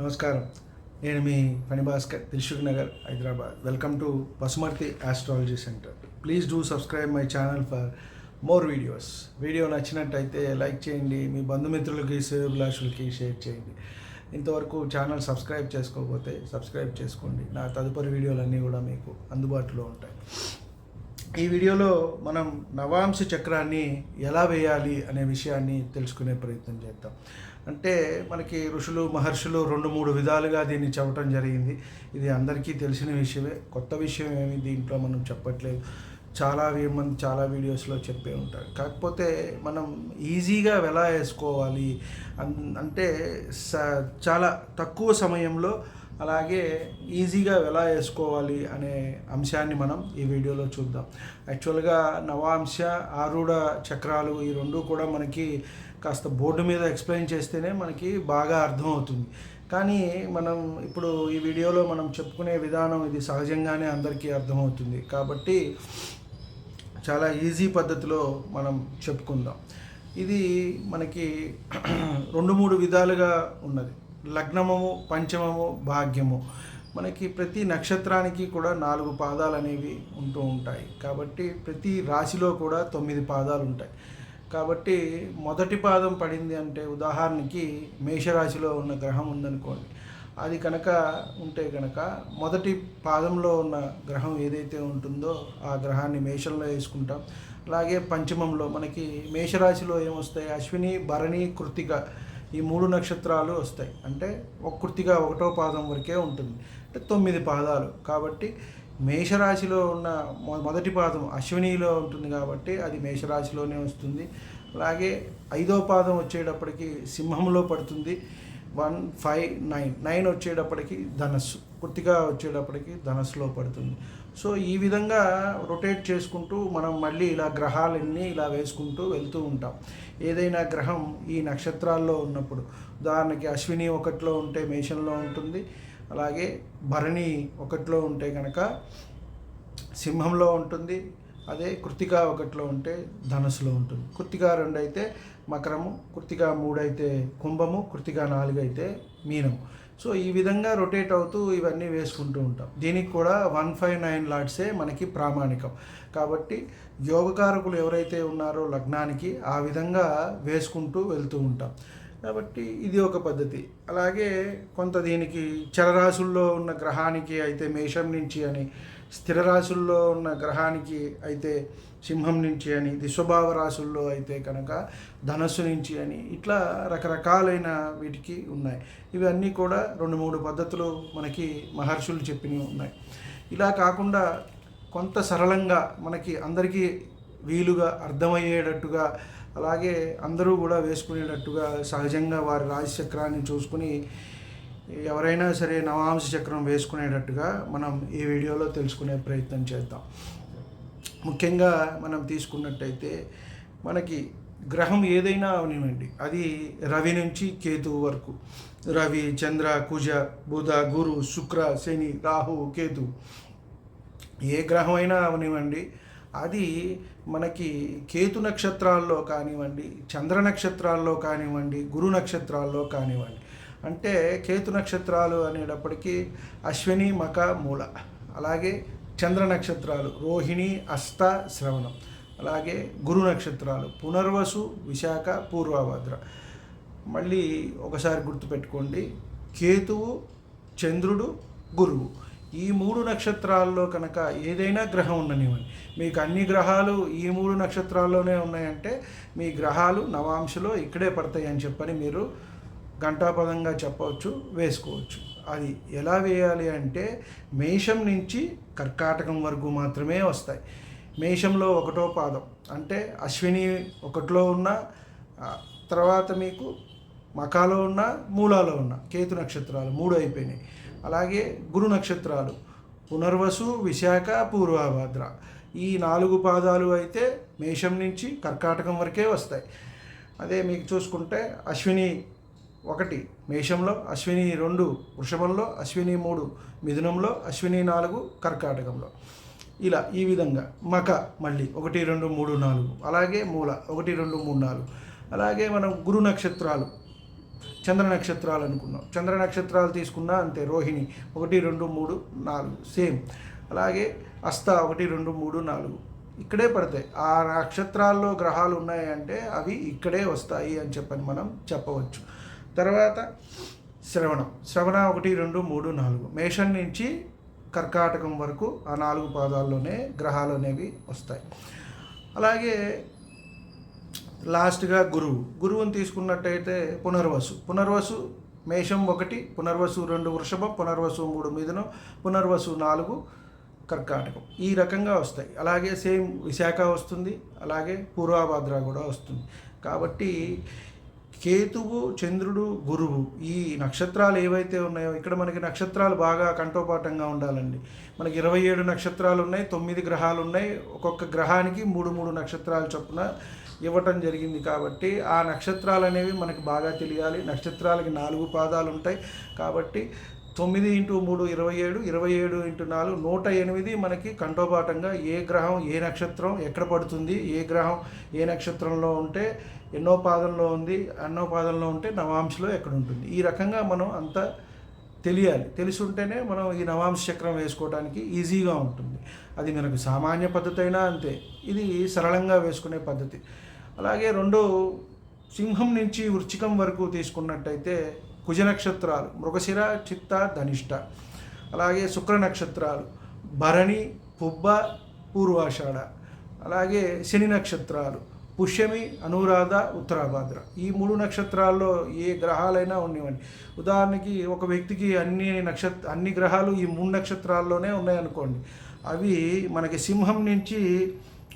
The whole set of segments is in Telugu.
నమస్కారం. నేను మీ Phanibhaskar Dilsukh Nagar Hyderabad. Welcome to Pasumarthi astrology centre please do subscribe my channel for more videos video నచ్చినట్టయితే లైక్ చేయండి మీ బంధుమిత్రులకి శ్రేభిలాషులకి షేర్ చేయండి. ఇంతవరకు ఛానల్ సబ్స్క్రైబ్ చేసుకోకపోతే సబ్స్క్రైబ్ చేసుకోండి. నా తదుపరి వీడియోలన్నీ కూడా మీకు అందుబాటులో ఉంటాయి. ఈ వీడియోలో మనం నవాంశ చక్రాన్ని ఎలా వేయాలి అనే విషయాన్ని తెలుసుకునే ప్రయత్నం చేద్దాం. అంటే మనకి ఋషులు మహర్షులు రెండు మూడు విధాలుగా దీన్ని చెప్పటం జరిగింది. ఇది అందరికీ తెలిసిన విషయమే. కొత్త విషయం ఏమి దీంట్లో మనం చెప్పట్లేదు. చాలా మంది చాలా వీడియోస్లో చెప్పే ఉంటారు. కాకపోతే మనం ఈజీగా ఎలా వేసుకోవాలి అన్- అంటే స- చాలా తక్కువ సమయంలో అలాగే ఈజీగా ఎలా వేసుకోవాలి అనే అంశాన్ని మనం ఈ వీడియోలో చూద్దాం. యాక్చువల్గా నవాంశ ఆరుడ చక్రాలు ఈ రెండు కూడా మనకి కాస్త బోర్డు మీద ఎక్స్ప్లెయిన్ చేస్తేనే మనకి బాగా అర్థమవుతుంది. కానీ మనం ఇప్పుడు ఈ వీడియోలో మనం చెప్పుకునే విధానం ఇది సహజంగానే అందరికీ అర్థమవుతుంది. కాబట్టి చాలా ఈజీ పద్ధతిలో మనం చెప్పుకుందాం. ఇది మనకి రెండు మూడు విధాలుగా ఉన్నది. లగ్నమము పంచమము భాగ్యము. మనకి ప్రతి నక్షత్రానికి కూడా నాలుగు పాదాలు అనేవి ఉంటూ ఉంటాయి. కాబట్టి ప్రతి రాశిలో కూడా తొమ్మిది పాదాలు ఉంటాయి. కాబట్టి మొదటి పాదం పడింది అంటే ఉదాహరణకి మేషరాశిలో ఉన్న గ్రహం ఉందనుకోండి. అది కనుక ఉంటే కనుక మొదటి పాదంలో ఉన్న గ్రహం ఏదైతే ఉంటుందో ఆ గ్రహాన్ని మేషంలో వేసుకుంటాం. అలాగే పంచమంలో మనకి మేషరాశిలో ఏమొస్తాయి? అశ్విని భరణి కృతిక ఈ మూడు నక్షత్రాలు వస్తాయి. అంటే ఒక కృతిగా ఒకటో పాదం వరకే ఉంటుంది. అంటే తొమ్మిది పాదాలు. కాబట్టి మేషరాశిలో ఉన్న మొదటి పాదం అశ్వినిలో ఉంటుంది కాబట్టి అది మేషరాశిలోనే వస్తుంది. అలాగే ఐదో పాదం వచ్చేటప్పటికి సింహంలో పడుతుంది. One five nine. నైన్ వచ్చేటప్పటికి ధనస్సు. పూర్తిగా వచ్చేటప్పటికి ధనస్సులో పడుతుంది. సో ఈ విధంగా రొటేట్ చేసుకుంటూ మనం మళ్ళీ ఇలా గ్రహాలన్నీ ఇలా వేసుకుంటూ వెళ్తూ ఉంటాం. ఏదైనా గ్రహం ఈ నక్షత్రాల్లో ఉన్నప్పుడు ఉదాహరణకి అశ్విని ఒకటిలో ఉంటే మేషంలో ఉంటుంది అలాగే భరణి ఒకటిలో ఉంటే కనుక సింహంలో ఉంటుంది అదే కృతిక ఒకటిలో ఉంటే ధనుసులో ఉంటుంది. కృతిక రెండు అయితే మకరము కృతిక మూడు అయితే కుంభము కృతిక నాలుగు అయితే మీనము. సో ఈ విధంగా రొటేట్ అవుతూ ఇవన్నీ వేసుకుంటూ ఉంటాం. దీనికి కూడా వన్ ఫైవ్ నైన్ లాట్సే మనకి ప్రామాణికం. కాబట్టి యోగకారకులు ఎవరైతే ఉన్నారో లగ్నానికి ఆ విధంగా వేసుకుంటూ వెళ్తూ ఉంటాం. కాబట్టి ఇది ఒక పద్ధతి. అలాగే కొంత దీనికి చలరాశుల్లో ఉన్న గ్రహానికి అయితే మేషం నుంచి అని స్థిర రాశుల్లో ఉన్న గ్రహానికి అయితే సింహం నుంచి అని దిశ్వభావ రాశుల్లో అయితే కనుక ధనస్సు నుంచి అని ఇట్లా రకరకాలైన వీటికి ఉన్నాయి. ఇవన్నీ కూడా రెండు మూడు పద్ధతులు మనకి మహర్షులు చెప్పినవి ఉన్నాయి. ఇలా కాకుండా కొంత సరళంగా మనకి అందరికీ వీలుగా అర్థమయ్యేటట్టుగా అలాగే అందరూ కూడా వేసుకునేటట్టుగా సహజంగా వారి రాజచక్రాన్ని చూసుకుని ఎవరైనా సరే నవాంశ చక్రం వేసుకునేటట్టుగా మనం ఈ వీడియోలో తెలుసుకునే ప్రయత్నం చేద్దాం. ముఖ్యంగా మనం తీసుకున్నట్టయితే మనకి గ్రహం ఏదైనా అవనివ్వండి. అది రవి నుంచి కేతువు వరకు. రవి చంద్ర కుజ బుధ గురు శుక్ర శని రాహు కేతు ఏ గ్రహమైనా అవనివ్వండి. అది మనకి కేతు నక్షత్రాల్లో కానివ్వండి చంద్ర నక్షత్రాల్లో కానివ్వండి గురు నక్షత్రాల్లో కానివ్వండి. అంటే కేతు నక్షత్రాలు అనేటప్పటికీ అశ్విని మక మూల. అలాగే చంద్ర నక్షత్రాలు రోహిణి అస్త శ్రవణం. అలాగే గురు నక్షత్రాలు పునర్వసు విశాఖ పూర్వభద్ర. మళ్ళీ ఒకసారి గుర్తుపెట్టుకోండి కేతువు చంద్రుడు గురువు. ఈ మూడు నక్షత్రాల్లో కనుక ఏదైనా గ్రహం ఉండనివ్వండి. మీకు అన్ని గ్రహాలు ఈ మూడు నక్షత్రాల్లోనే ఉన్నాయంటే మీ గ్రహాలు నవాంశలో ఇక్కడే పడతాయి అని చెప్పని మీరు గంటాపదంగా చెప్పవచ్చు వేసుకోవచ్చు. అది ఎలా వేయాలి అంటే మేషం నుంచి కర్కాటకం వరకు మాత్రమే వస్తాయి. మేషంలో ఒకటో పాదం. అంటే అశ్విని ఒకటిలో ఉన్న తర్వాత మీకు మకాలో ఉన్న మూలాలో ఉన్న కేతు నక్షత్రాలు మూడు అయిపోయినాయి. అలాగే గురు నక్షత్రాలు. పునర్వసు విశాఖ పూర్వభద్ర. ఈ నాలుగు పాదాలు అయితే మేషం నుంచి కర్కాటకం వరకే వస్తాయి. అదే మీకు చూసుకుంటే అశ్విని ఒకటి మేషంలో అశ్విని రెండు వృషభంలో అశ్విని మూడు మిథునంలో అశ్విని నాలుగు కర్కాటకంలో. ఇలా ఈ విధంగా మక మళ్ళీ ఒకటి రెండు మూడు నాలుగు. అలాగే మూల ఒకటి రెండు మూడు నాలుగు. అలాగే మనం గురు నక్షత్రాలు చంద్ర నక్షత్రాలు అనుకున్నాం. చంద్ర నక్షత్రాలు తీసుకున్నా అంతే రోహిణి ఒకటి రెండు మూడు నాలుగు సేమ్. అలాగే అస్త ఒకటి రెండు మూడు నాలుగు. ఇక్కడే పడతాయి. ఆ నక్షత్రాల్లో గ్రహాలు ఉన్నాయంటే అవి ఇక్కడే వస్తాయి అని చెప్పని మనం చెప్పవచ్చు. తర్వాత శ్రవణం. శ్రవణ ఒకటి రెండు మూడు నాలుగు. మేషం నుంచి కర్కాటకం వరకు ఆ నాలుగు పాదాల్లోనే గ్రహాలు అనేవి వస్తాయి. అలాగే లాస్ట్గా గురువు. గురువుని తీసుకున్నట్టయితే పునర్వసు. పునర్వసు మేషం ఒకటి పునర్వసు రెండు వృషభం పునర్వసు మూడు మిథునం పునర్వసు నాలుగు కర్కాటకం. ఈ రకంగా వస్తాయి. అలాగే సేమ్ విశాఖ వస్తుంది అలాగే పూర్వభద్ర కూడా వస్తుంది. కాబట్టి కేతువు చంద్రుడు గురువు ఈ నక్షత్రాలు ఏవైతే ఉన్నాయో ఇక్కడ మనకి నక్షత్రాలు బాగా కంఠోపాఠంగా ఉండాలండి. మనకి ఇరవై ఏడు నక్షత్రాలు ఉన్నాయి తొమ్మిది గ్రహాలు ఉన్నాయి. ఒక్కొక్క గ్రహానికి మూడు మూడు నక్షత్రాలు చొప్పున ఇవ్వటం జరిగింది కాబట్టి ఆ నక్షత్రాలు అనేవి మనకు బాగా తెలియాలి. నక్షత్రాలకి నాలుగు పాదాలు ఉంటాయి కాబట్టి తొమ్మిది ఇంటూ మూడు ఇరవై ఏడు ఇరవై ఏడు ఇంటూ నాలుగు నూట ఎనిమిది మనకి కంఠోపాఠంగా ఏ గ్రహం ఏ నక్షత్రం ఎక్కడ పడుతుంది ఏ గ్రహం ఏ నక్షత్రంలో ఉంటే ఎన్నో పాదంలో ఉంది ఎన్నో పాదంలో ఉంటే నవాంశలో ఎక్కడ ఉంటుంది. ఈ రకంగా మనం అంతా తెలియాలి. తెలిసి ఉంటేనే మనం ఈ నవాంశ చక్రం వేసుకోవడానికి ఈజీగా ఉంటుంది. అది మనకు సామాన్య పద్ధతి అయినా అంతే. ఇది సరళంగా వేసుకునే పద్ధతి. అలాగే రెండు సింహం నుంచి వృచ్చికం వరకు తీసుకున్నట్టయితే కుజ నక్షత్రాలు మృగశిర చిత్త ధనిష్ట. అలాగే శుక్ర నక్షత్రాలు భరణి పుబ్బ పూర్వాషాఢ. అలాగే శని నక్షత్రాలు పుష్యమి అనురాధ ఉత్తరాభాద్ర. ఈ మూడు నక్షత్రాల్లో ఏ గ్రహాలైనా ఉండేవండి. ఉదాహరణకి ఒక వ్యక్తికి అన్ని నక్షత్ర అన్ని గ్రహాలు ఈ మూడు నక్షత్రాల్లోనే ఉన్నాయనుకోండి అవి మనకి సింహం నుంచి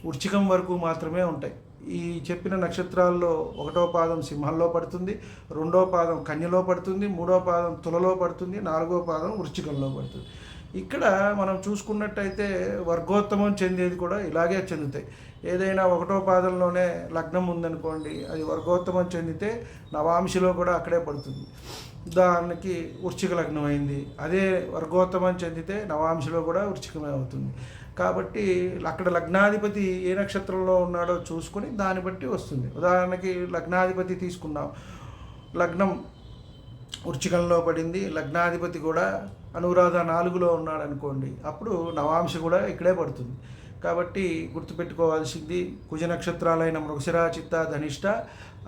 వృచ్చికం వరకు మాత్రమే ఉంటాయి. ఈ చెప్పిన నక్షత్రాల్లో ఒకటో పాదం సింహంలో పడుతుంది రెండో పాదం కన్యలో పడుతుంది మూడో పాదం తులలో పడుతుంది నాలుగో పాదం వృశ్చికంలో పడుతుంది. ఇక్కడ మనం చూసుకున్నట్టయితే వర్గోత్తమం చెందేది కూడా ఇలాగే చెందుతాయి. ఏదైనా ఒకటో పాదంలోనే లగ్నం ఉందనుకోండి అది వర్గోత్తమం చెందితే నవాంశిలో కూడా అక్కడే పడుతుంది. ఉదాహరణకి వృశ్చిక లగ్నం అయింది అదే వర్గోత్తమం చెందితే నవాంశిలో కూడా వృశ్చికమే అవుతుంది. కాబట్టి అక్కడ లగ్నాధిపతి ఏ నక్షత్రంలో ఉన్నాడో చూసుకొని దాన్ని బట్టి వస్తుంది. ఉదాహరణకి లగ్నాధిపతి తీసుకున్నాం లగ్నం వృచ్చికంలో పడింది. లగ్నాధిపతి కూడా అనురాధ నాలుగులో ఉన్నాడు అనుకోండి అప్పుడు నవాంశ కూడా ఇక్కడే పడుతుంది. కాబట్టి గుర్తుపెట్టుకోవాల్సింది కుజ నక్షత్రాలైన మృగశిర చిత్త ధనిష్ట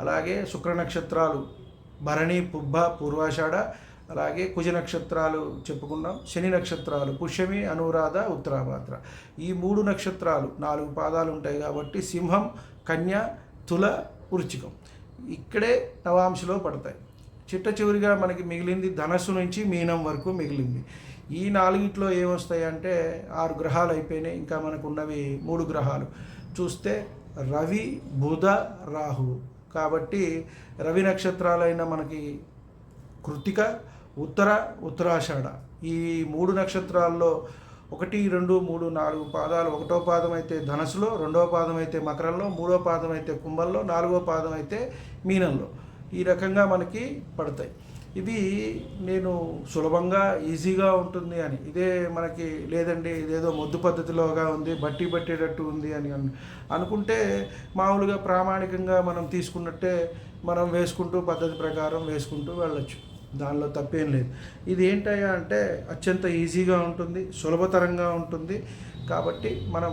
అలాగే శుక్ర నక్షత్రాలు భరణి పుబ్బ పూర్వాషాఢ అలాగే కుజ నక్షత్రాలు చెప్పుకున్నాం శని నక్షత్రాలు పుష్యమి అనురాధ ఉత్తరాభాద్ర. ఈ మూడు నక్షత్రాలు నాలుగు పాదాలు ఉంటాయి కాబట్టి సింహం కన్య తుల వృచ్చికం. ఇక్కడే నవాంశలో పడతాయి. చిట్ట చివరిగా మనకి మిగిలింది ధనస్సు నుంచి మీనం వరకు మిగిలింది. ఈ నాలుగిట్లో ఏమొస్తాయి అంటే ఆరు గ్రహాలు అయిపోయినాయి. ఇంకా మనకు ఉన్నవి మూడు గ్రహాలు. చూస్తే రవి బుధ రాహు కాబట్టి రవి నక్షత్రాలైన మనకి కృతిక ఉత్తర ఉత్తరాషాఢ. ఈ మూడు నక్షత్రాల్లో ఒకటి రెండు మూడు నాలుగు పాదాలు ఒకటో పాదం అయితే ధనస్సులో రెండవ పాదం అయితే మకరంలో మూడో పాదం అయితే కుంభంలో నాలుగో పాదం అయితే మీనంలో. ఈ రకంగా మనకి పడతాయి. ఇది నేను సులభంగా ఈజీగా ఉంటుంది అని. ఇదే మనకి లేదండి ఇదేదో మొద్దు పద్ధతిలోగా ఉంది బట్టి పట్టేటట్టు ఉంది అని అనుకుంటే మామూలుగా ప్రామాణికంగా మనం తీసుకున్నట్టే మనం వేసుకుంటూ పద్ధతి ప్రకారం వేసుకుంటూ వెళ్ళొచ్చు. దానిలో తప్పేం లేదు. ఇది ఏంటయ్యా అంటే అత్యంత ఈజీగా ఉంటుంది సులభతరంగా ఉంటుంది. కాబట్టి మనం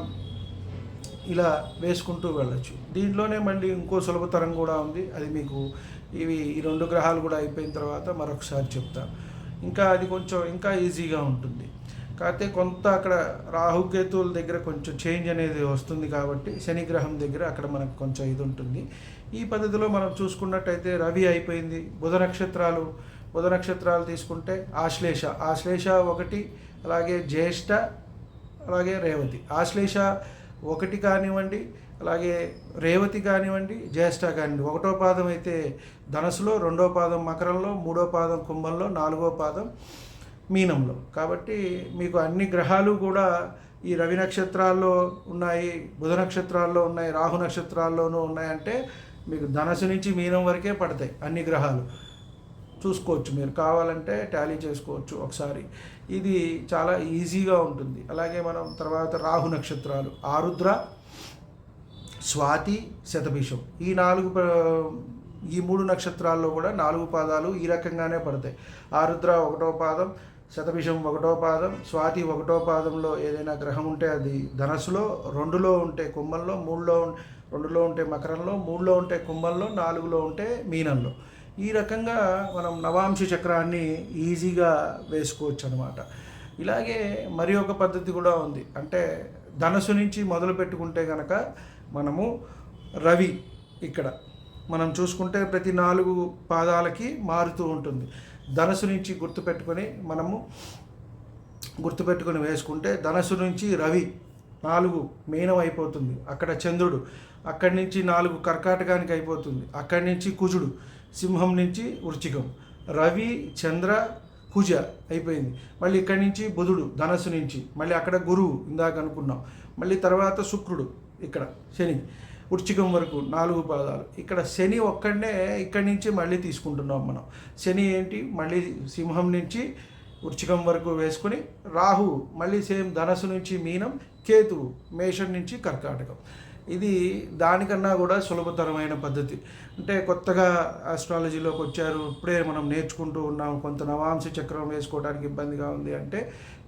ఇలా వేసుకుంటూ వెళ్ళొచ్చు. దీంట్లోనే మళ్ళీ ఇంకో సులభతరం కూడా ఉంది. అది మీకు ఇవి ఈ రెండు గ్రహాలు కూడా అయిపోయిన తర్వాత మరొకసారి చెప్తాను ఇంకా అది కొంచెం ఇంకా ఈజీగా ఉంటుంది. కాకపోతే కొంత అక్కడ రాహుకేతువుల దగ్గర కొంచెం చేంజ్ అనేది వస్తుంది కాబట్టి శని గ్రహం దగ్గర అక్కడ మనకు కొంచెం ఇది ఉంటుంది. ఈ పద్ధతిలో మనం చూసుకున్నట్టయితే రవి అయిపోయింది బుధ నక్షత్రాలు బుధ నక్షత్రాలు తీసుకుంటే ఆశ్లేష ఆశ్లేష ఒకటి అలాగే జ్యేష్ఠ అలాగే రేవతి. ఆశ్లేష ఒకటి కానివ్వండి అలాగే రేవతి కానివ్వండి జ్యేష్ఠ కానివ్వండి. ఒకటో పాదం అయితే ధనసులో రెండో పాదం మకరంలో మూడో పాదం కుంభంలో నాలుగో పాదం మీనంలో. కాబట్టి మీకు అన్ని గ్రహాలు కూడా ఈ రవి నక్షత్రాల్లో ఉన్నాయి బుధ నక్షత్రాల్లో ఉన్నాయి రాహు నక్షత్రాల్లోనూ ఉన్నాయంటే మీకు ధనసు నుంచి మీనం వరకే పడతాయి అన్ని గ్రహాలు. చూసుకోవచ్చు. మీరు కావాలంటే టాలీ చేసుకోవచ్చు ఒకసారి. ఇది చాలా ఈజీగా ఉంటుంది. అలాగే మనం తర్వాత రాహు నక్షత్రాలు ఆరుద్ర స్వాతి శతభిషం. ఈ నాలుగు ఈ మూడు నక్షత్రాల్లో కూడా నాలుగు పాదాలు ఈ రకంగానే పడతాయి. ఆరుద్ర ఒకటో పాదం శతభిషం ఒకటో పాదం స్వాతి ఒకటో పాదంలో ఏదైనా గ్రహం ఉంటే అది ధనస్సులో రెండులో ఉంటే కుంభంలో మూడులో ఉం- రెండులో ఉంటే మకరంలో మూడులో ఉంటే కుంభంలో నాలుగులో ఉంటే మీనంలో. ఈ రకంగా మనం నవాంశ చక్రాన్ని ఈజీగా వేసుకోవచ్చు అనమాట ఇలాగే మరి ఒక పద్ధతి కూడా ఉంది. అంటే ధనస్సు నుంచి మొదలు పెట్టుకుంటే కనుక మనము రవి ఇక్కడ మనం చూసుకుంటే ప్రతి నాలుగు పాదాలకి మారుతూ ఉంటుంది. ధనస్సు నుంచి గుర్తుపెట్టుకొని మనము గుర్తుపెట్టుకొని వేసుకుంటే ధనస్సు నుంచి రవి నాలుగు మీనం అయిపోతుంది. అక్కడ చంద్రుడు అక్కడి నుంచి నాలుగు కర్కాటకానికి అయిపోతుంది. అక్కడి నుంచి కుజుడు సింహం నుంచి వృచ్చికం. రవి చంద్ర కుజ అయిపోయింది. మళ్ళీ ఇక్కడి నుంచి బుధుడు ధనస్సు నుంచి. మళ్ళీ అక్కడ గురువు ఇందాక అనుకున్నాం. మళ్ళీ తర్వాత శుక్రుడు ఇక్కడ శని. వృచ్చికం వరకు నాలుగు పాదాలు. ఇక్కడ శని ఒక్కడనే ఇక్కడి నుంచి మళ్ళీ తీసుకుంటున్నాం మనం. శని ఏంటి? మళ్ళీ సింహం నుంచి వృచ్చికం వరకు వేసుకొని రాహు మళ్ళీ సేమ్ ధనస్సు నుంచి మీనం కేతువు మేషం నుంచి కర్కాటకం. ఇది దానికన్నా కూడా సులభతరమైన పద్ధతి. అంటే కొత్తగా ఆస్ట్రాలజీలోకి వచ్చారు ఇప్పుడే మనం నేర్చుకుంటూ ఉన్నాం కొంత నవాంశ చక్రం వేసుకోవడానికి ఇబ్బందిగా ఉంది అంటే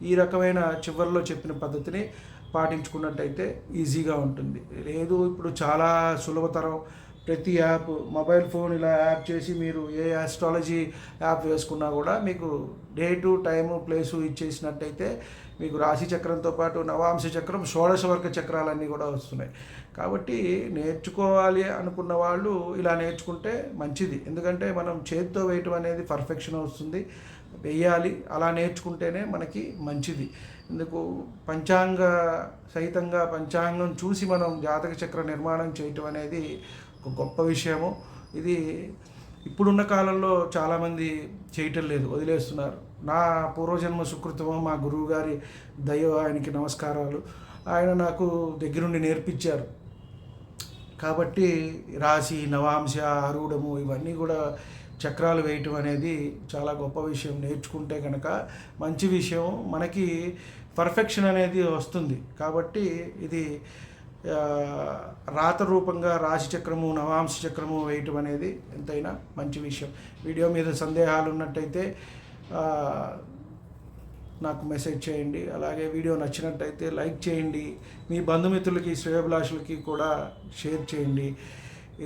ఈ రకమైన చివరిలో చెప్పిన పద్ధతిని పాటించుకున్నట్టయితే ఈజీగా ఉంటుంది. లేదు ఇప్పుడు చాలా సులభతరం. ప్రతి యాప్ మొబైల్ ఫోన్ ఇలా యాప్ చేసి మీరు ఏ ఆస్ట్రాలజీ యాప్ వేసుకున్నా కూడా మీకు డేటు టైము ప్లేసు ఇచ్చేసినట్టయితే మీకు రాశి చక్రంతో పాటు నవాంశ చక్రం షోడశ వర్గ చక్రాలన్నీ కూడా వస్తున్నాయి. కాబట్టి నేర్చుకోవాలి అనుకున్న వాళ్ళు ఇలా నేర్చుకుంటే మంచిది. ఎందుకంటే మనం చేతితో వేయటం అనేది పర్ఫెక్షన్ వస్తుంది. వేయాలి అలా నేర్చుకుంటేనే మనకి మంచిది. ఎందుకు? పంచాంగ సహితంగా పంచాంగం చూసి మనం జాతక చక్ర నిర్మాణం చేయటం అనేది ఒక గొప్ప విషయము. ఇది ఇప్పుడున్న కాలంలో చాలామంది చేయటం లేదు వదిలేస్తున్నారు. నా పూర్వజన్మ సుకృతమో మా గురువు గారి దయ ఆయనకి నమస్కారాలు. ఆయన నాకు దగ్గరుండి నేర్పించారు. కాబట్టి రాశి నవాంశ ఆరుడము ఇవన్నీ కూడా చక్రాలు వేయటం అనేది చాలా గొప్ప విషయం. నేర్చుకుంటే కనుక మంచి విషయం. మనకి పర్ఫెక్షన్ అనేది వస్తుంది. కాబట్టి ఇది రాత రూపంగా రాశి చక్రము నవాంశ చక్రము వేయటం అనేది ఎంతైనా మంచి విషయం. వీడియో మీద సందేహాలు ఉన్నట్టయితే నాకు మెసేజ్ చేయండి. అలాగే వీడియో నచ్చినట్టయితే లైక్ చేయండి. మీ బంధుమిత్రులకి శ్రేయభిలాషులకి కూడా షేర్ చేయండి.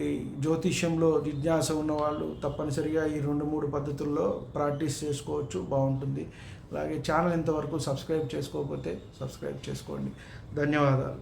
ఈ జ్యోతిష్యంలో జిజ్ఞాస ఉన్నవాళ్ళు తప్పనిసరిగా ఈ రెండు మూడు పద్ధతుల్లో ప్రాక్టీస్ చేసుకోవచ్చు. బాగుంటుంది. అలాగే ఛానల్ ఇంతవరకు సబ్స్క్రైబ్ చేసుకోకపోతే సబ్స్క్రైబ్ చేసుకోండి. ధన్యవాదాలు.